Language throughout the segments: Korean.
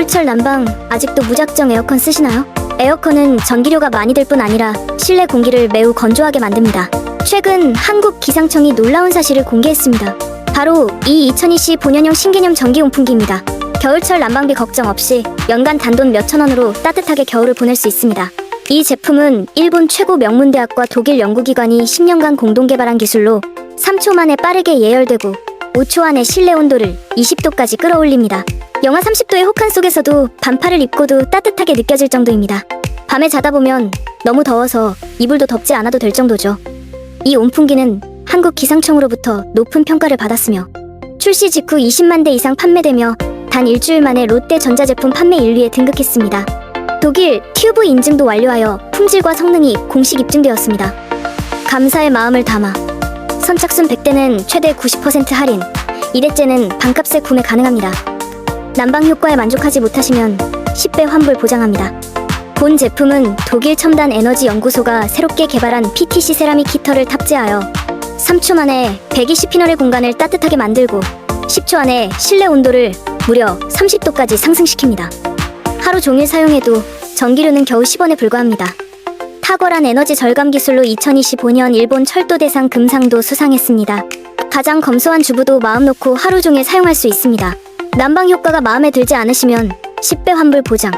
겨울철 난방 아직도 무작정 에어컨 쓰시나요? 에어컨은 전기료가 많이 들 뿐 아니라 실내 공기를 매우 건조하게 만듭니다. 최근 한국 기상청이 놀라운 사실을 공개했습니다. 바로 이 2020 본연형 신개념 전기 온풍기입니다. 겨울철 난방비 걱정 없이 연간 단돈 몇천 원으로 따뜻하게 겨울을 보낼 수 있습니다. 이 제품은 일본 최고 명문대학과 독일 연구기관이 10년간 공동 개발한 기술로 3초 만에 빠르게 예열되고 5초 안에 실내 온도를 20도까지 끌어올립니다. 영하 30도의 혹한 속에서도 반팔을 입고도 따뜻하게 느껴질 정도입니다. 밤에 자다 보면 너무 더워서 이불도 덮지 않아도 될 정도죠. 이 온풍기는 한국 기상청으로부터 높은 평가를 받았으며 출시 직후 20만 대 이상 판매되며 단 일주일 만에 롯데 전자제품 판매 1위에 등극했습니다. 독일 튜브 인증도 완료하여 품질과 성능이 공식 입증되었습니다. 감사의 마음을 담아 선착순 100대는 최대 90% 할인, 2대째는 반값에 구매 가능합니다. 난방 효과에 만족하지 못하시면 10배 환불 보장합니다. 본 제품은 독일 첨단 에너지 연구소가 새롭게 개발한 PTC 세라믹 히터를 탑재하여 3초 만에 120피널의 공간을 따뜻하게 만들고 10초 안에 실내 온도를 무려 30도까지 상승시킵니다. 하루 종일 사용해도 전기료는 겨우 10원에 불과합니다. 탁월한 에너지 절감 기술로 2025년 일본 철도 대상 금상도 수상했습니다. 가장 검소한 주부도 마음 놓고 하루 종일 사용할 수 있습니다. 난방 효과가 마음에 들지 않으시면 10배 환불 보장.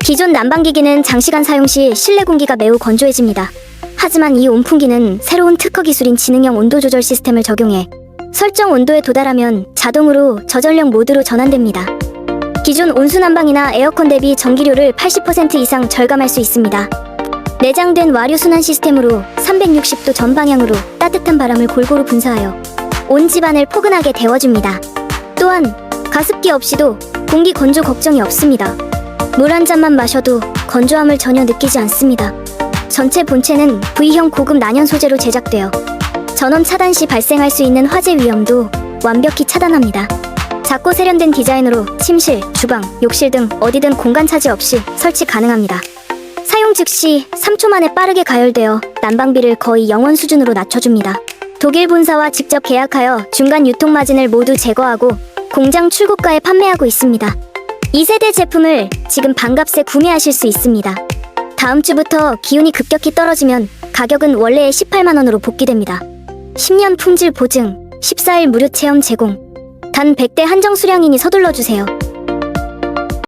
기존 난방기기는 장시간 사용 시 실내 공기가 매우 건조해집니다. 하지만 이 온풍기는 새로운 특허 기술인 지능형 온도 조절 시스템을 적용해 설정 온도에 도달하면 자동으로 저전력 모드로 전환됩니다. 기존 온수 난방이나 에어컨 대비 전기료를 80% 이상 절감할 수 있습니다. 내장된 와류 순환 시스템으로 360도 전 방향으로 따뜻한 바람을 골고루 분사하여 온 집안을 포근하게 데워줍니다. 또한 가습기 없이도 공기 건조 걱정이 없습니다. 물 한 잔만 마셔도 건조함을 전혀 느끼지 않습니다. 전체 본체는 V형 고급 난연 소재로 제작되어 전원 차단 시 발생할 수 있는 화재 위험도 완벽히 차단합니다. 작고 세련된 디자인으로 침실, 주방, 욕실 등 어디든 공간 차지 없이 설치 가능합니다. 사용 즉시 3초 만에 빠르게 가열되어 난방비를 거의 0원 수준으로 낮춰줍니다. 독일 본사와 직접 계약하여 중간 유통 마진을 모두 제거하고 공장 출고가에 판매하고 있습니다. 2세대 제품을 지금 반값에 구매하실 수 있습니다. 다음 주부터 기온이 급격히 떨어지면 가격은 원래의 18만 원으로 복귀됩니다. 10년 품질 보증, 14일 무료 체험 제공. 단 100대 한정 수량이니 서둘러 주세요.